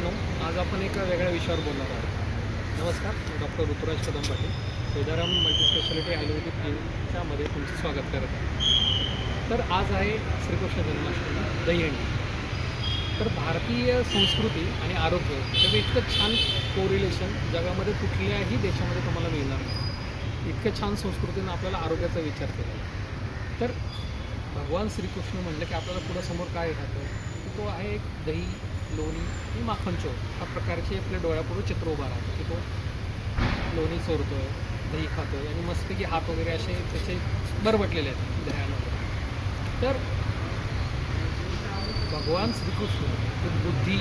मित्रांनो आज आपण एका वेगळ्या विषयावर बोलणार आहोत. नमस्कार डॉक्टर ऋतुराज कदम पाटील वेदाराम मल्टीस्पेशालिटी आयुर्वेदिक क्लिनिकच्यामध्ये तुमचं स्वागत करत आहे. तर आज आहे श्रीकृष्ण जन्माष्टमी दहीहंडी. तर भारतीय संस्कृती आणि आरोग्य त्याचं इतकं छान कोरिलेशन जगामध्ये कुठल्याही देशामध्ये तुम्हाला मिळणार नाही. इतकं छान संस्कृतीनं आपल्याला आरोग्याचा विचार केला. तर भगवान श्रीकृष्ण म्हणलं की आपल्याला पुढं समोर काय राहतं? तो आहे एक दही लोणी आणि माखन चोर ह्या प्रकारचे आपल्या डोळ्यापुढे चित्र उभा राहतं. की तो लोणी चोरतोय दही खातोय आणि मस्तपैकी हात वगैरे असे त्याचे बरबटलेले आहेत दह्यामध्ये. तर भगवान श्रीकृष्ण हे बुद्धी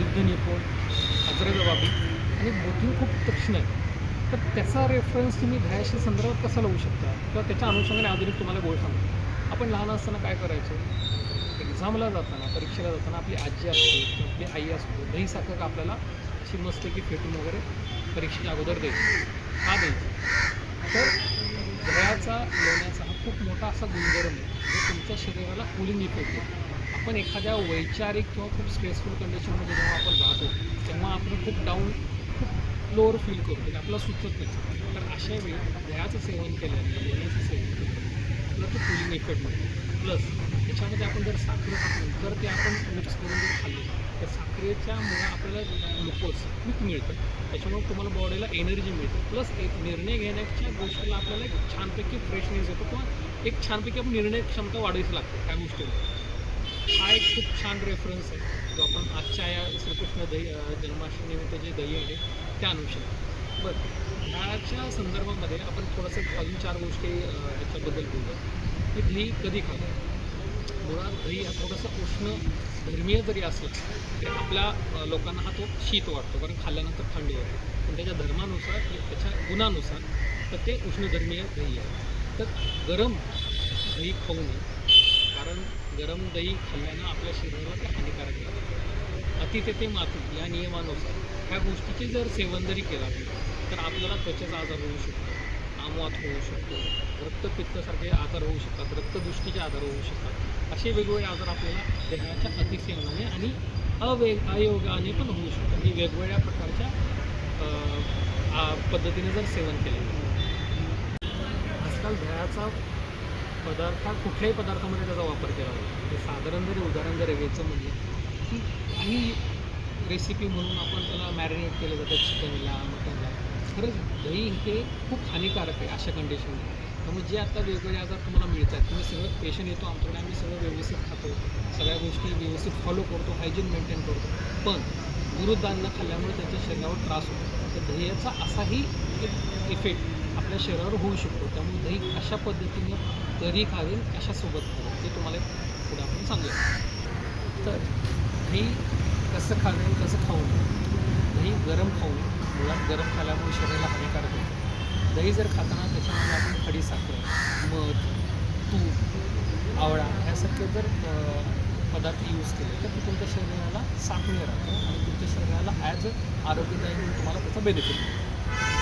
युद्ध निपुण अग्रजबाबी आणि बुद्धी खूप तीक्ष्ण आहे. तर त्याचा रेफरन्स तुम्ही दह्याशी संदर्भात कसा लावू शकता? किंवा त्याच्या अनुषंगाने आधुनिक तुम्हाला गोळ सांगतो. आपण लहान असताना काय करायचो? एक्झामला जाताना परीक्षेला जाताना आपली आजी असते किंवा आपली आई असतो दही साखर आपल्याला अशी मस्त की फेटून वगैरे परीक्षेच्या अगोदर द्यायची. का द्यायची. तर दह्याचा लोण्याचा हा खूप मोठा असा गुणधर्म आहे. जो तुमच्या शरीराला कुलिंग इफेक्ट देतो. आपण एखाद्या वैचारिक किंवा खूप स्ट्रेसफुल कंडिशनमध्ये जेव्हा आपण राहतो तेव्हा आपण खूप डाऊन खूप लोअर फील करतो. म्हणजे आपल्याला सुचत नाही. तर अशा वेळी दह्याचं सेवन केल्याने लोण्याचं सेवन केल्याने आपलं तो कुलिंग इफेक्ट मिळतो. प्लस त्याच्यामध्ये आपण जर साखर टाकून तर ते आपण मिक्स करून जर खाल्ले तर साखरेच्यामुळे आपल्याला ग्लुकोज खूप मिळतं. त्याच्यामुळे तुम्हाला बॉडीला एनर्जी मिळते. प्लस एक निर्णय घेण्याच्या गोष्टीला आपल्याला एक छानपैकी फ्रेशनेस येतो किंवा एक छानपैकी आपण निर्णय क्षमता वाढवायची लागते त्या गोष्टीवर. हा एक खूप छान रेफरन्स आहे. जो आपण आजच्या या श्रीकृष्ण दही जन्माष्टमीनिमित्त जे दही आहे त्या अनुषंगाने. बरं ह्याच्या संदर्भामध्ये आपण थोडंसं अजून चार गोष्टी ह्याच्याबद्दल बोलू की दही कधी खातो मुळात दही थोडंसं उष्ण धर्मीय जरी असला तरी आपल्या लोकांना हा तो शीत वाटतो कारण खाल्ल्यानंतर थंडी होते पण त्याच्या धर्मानुसार त्याच्या गुणानुसार तर ते उष्णधर्मीय दही आहे. तर गरम दही खाऊ नये कारण गरम दही खाल्ल्यानं आपल्या शरीराला ते हानिकारक आहे अति तेथे माती या नियमानुसार ह्या गोष्टीचे जर सेवन जरी केला तर आपल्याला त्वचेचा आजार होऊ शकतो. आमवात होऊ शकतो. रक्तपित्तसारखे आजार होऊ शकतात रक्तदृष्टीचे आजार होऊ शकतात. असे वेगवेगळे आजार आपल्याला देहाच्या अतिसेवनाने आणि अवे अयोगाने पण होऊ शकतात. ही वेगवेगळ्या प्रकारच्या आ- पद्धतीने जर सेवन केले. आजकाल दह्याचा पदार्थ कुठल्याही पदार्थामध्ये त्याचा वापर केला जातो. म्हणजे साधारण जरी उदाहरण जर घ्यायचं म्हणजे की काही रेसिपी म्हणून आपण त्याला मॅरिनेट केलं जातं चिकनला मटनला खरंच दही हे खूप हानिकारक आहे अशा कंडिशनमध्ये त्यामुळे जे आता वेगवेगळे आजार तुम्हाला मिळत आहेत तुम्ही सगळं पेशंट येतो आमच्याकडे आम्ही सगळं व्यवस्थित खातो सगळ्या गोष्टी व्यवस्थित फॉलो करतो हायजीन मेंटेन करतो. पण विरुद्ध खाल्ल्यामुळे त्यांच्या शरीरावर त्रास होतो. तर दह्याचा असाही एक इफेक्ट आपल्या शरीरावर होऊ शकतो. त्यामुळे दही अशा पद्धतीने कधी खावे कशासोबत खावे ते तुम्हाला पुढे आपण सांगूया. तर दही कसं खावे आणि कसं खाऊ नये? दही गरम खाऊ नये. मुळात गरम खाल्ल्यामुळे शरीराला हानिकारक होतं. दही जर खाताना त्याच्यामध्ये आपण खडीसाखर मध तूप आवळा ह्यासारखे जर पदार्थ यूज केले तर ते तुमच्या शरीराला साखळी राहतं आणि तुमच्या शरीराला ॲज अ आरोग्यदायी म्हणून तुम्हाला त्याचा बेनिफिट मिळतो.